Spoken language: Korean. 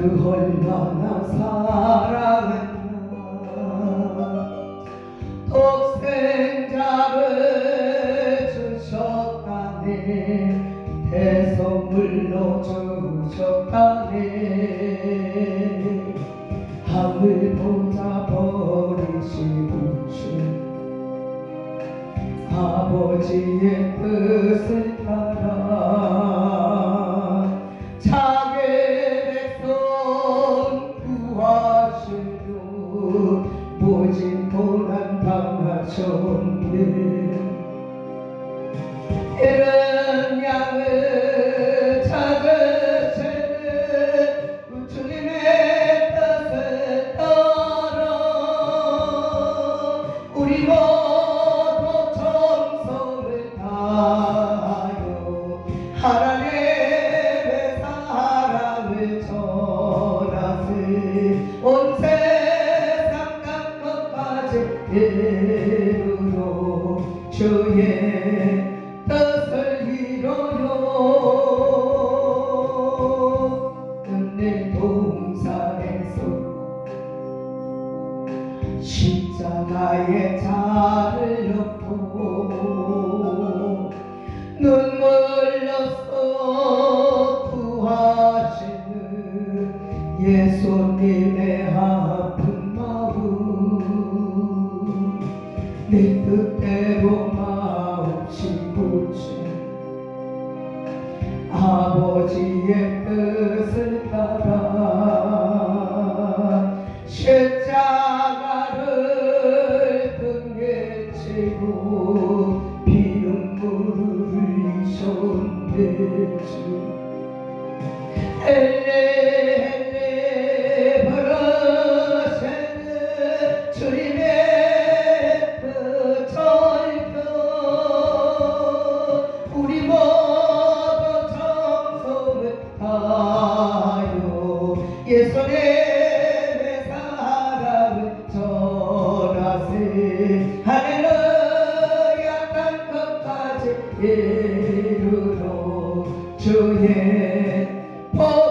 그 얼마나 사랑했나 독생자를 주셨다네. 대성물로 주셨다네. 하늘 보자 버리시고 주. 아버지의 뜻을 따라 모진 고난 당하셨네 십자가의 자를 놓고 눈물로써 구하시는 예수님의 아픈 마음. 내 뜻대로 마옵시고지. 아버지의 뜻을 따라 피눈물을 흘리셨네 주 엘레 부르시는 주님의 그 절벽 우리 모두 정성을 다하여 예수님 이르러 주의 복